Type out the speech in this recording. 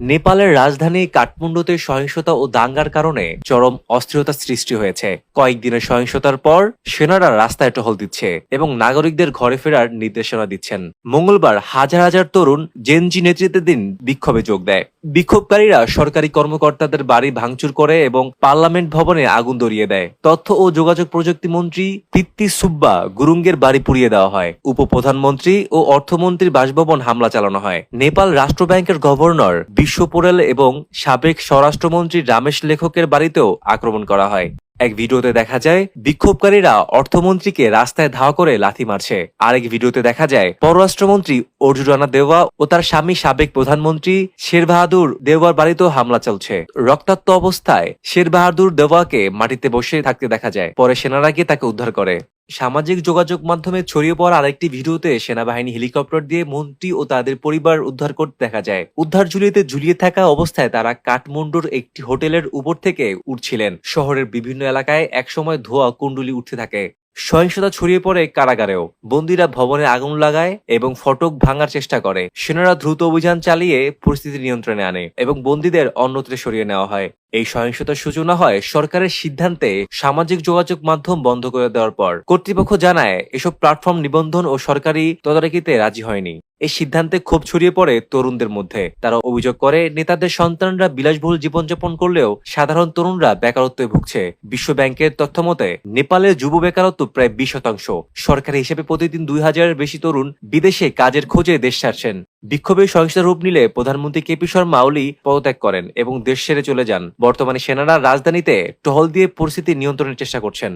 নেপালের রাজধানী কাঠমান্ডুতে সহিংসতা ও দাঙ্গার কারণে চরম অস্থিরতা সৃষ্টি হয়েছে। কয়েকদিনের সহিংসতার পর সেনারা রাস্তায় টহল দিচ্ছে এবং নাগরিকদের ঘরে ফেরার নির্দেশনা দিচ্ছেন। মঙ্গলবার হাজার হাজার তরুণ জেনজি নেতৃত্বাধীন বিক্ষোভে যোগ দেয়। বিক্ষোভকারীরা সরকারি কর্মকর্তাদের বাড়ি ভাঙচুর করে এবং পার্লামেন্ট ভবনে আগুন ধরিয়ে দেয়। তথ্য ও যোগাযোগ প্রযুক্তি মন্ত্রী তিত্তি সুব্বা গুরুঙ্গের বাড়ি পুড়িয়ে দেওয়া হয়। উপপ্রধানমন্ত্রী ও অর্থমন্ত্রীর বাসভবন হামলা চালানো হয়। নেপাল রাষ্ট্র ব্যাংকের গভর্নর বিশ্ব পোরেল এবং সাবেক স্বরাষ্ট্রমন্ত্রী রামেশ লেখকের বাড়িতেও আক্রমণ করা হয়। এক ভিডিওতে দেখা যায়, বিক্ষোভকারীরা অর্থমন্ত্রীকে রাস্তায় ধাওয়া করে লাথি মারছে। আরেক ভিডিওতে দেখা যায়, পররাষ্ট্রমন্ত্রী অর্জুন রানা দেওয়া ও তার স্বামী সাবেক প্রধানমন্ত্রী শের বাহাদুর দেওয়ার বাড়িতেও হামলা চলছে। রক্তাক্ত অবস্থায় শের বাহাদুর দেওয়াকে মাটিতে বসে থাকতে দেখা যায়, পরে সেনারা গিয়ে তাকে উদ্ধার করে। সামাজিক যোগাযোগ মাধ্যমে ছড়িয়ে পড়া আরেকটি ভিডিওতে সেনাবাহিনী হেলিকপ্টার দিয়ে মন্ত্রী ও তাদের পরিবার উদ্ধার করতে দেখা যায়। উদ্ধার ঝুলিতে ঝুলিয়ে থাকা অবস্থায় তারা কাঠমান্ডুর একটি হোটেলের উপর থেকে উঠছিলেন শহরের বিভিন্ন এলাকায় একসময় ধোয়া কুণ্ডুলি উঠতে থাকে। সহিংসতা ছড়িয়ে পড়ে কারাগারেও। বন্দীরা ভবনে আগুন লাগায় এবং ফটক ভাঙার চেষ্টা করে। সেনারা দ্রুত অভিযান চালিয়ে পরিস্থিতি নিয়ন্ত্রণে আনে এবং বন্দীদের অন্যত্রে সরিয়ে নেওয়া হয়। এই সহিংসতার সূচনা হয় সরকারের সিদ্ধান্তে সামাজিক যোগাযোগ মাধ্যম বন্ধ করে দেওয়ার পর কর্তৃপক্ষ জানায় এসব প্ল্যাটফর্ম নিবন্ধন ও সরকারি তদারকিতে রাজি হয়নি। এই সিদ্ধান্তে ক্ষোভ ছড়িয়ে পড়ে তরুণদের মধ্যে। তারা অভিযোগ করে, নেতাদের সন্তানরা বিলাসবহুল জীবনযাপন করলেও সাধারণ তরুণরা বেকারত্বে ভুগছে। বিশ্ব ব্যাংকের তথ্য মতে নেপালের যুব বেকারত্ব প্রায় বিশ শতাংশ। সরকারি হিসেবে প্রতিদিন দুই হাজারের বেশি তরুণ বিদেশে কাজের খোঁজে দেশ ছাড়ছেন। বিক্ষোভে সহিংসতা রূপ নিলে প্রধানমন্ত্রী কেপি শর্মা ওলি পদত্যাগ করেন এবং দেশ ছেড়ে চলে যান। বর্তমানে সেনারা রাজধানীতে টহল দিয়ে পরিস্থিতি নিয়ন্ত্রণের চেষ্টা করছেন।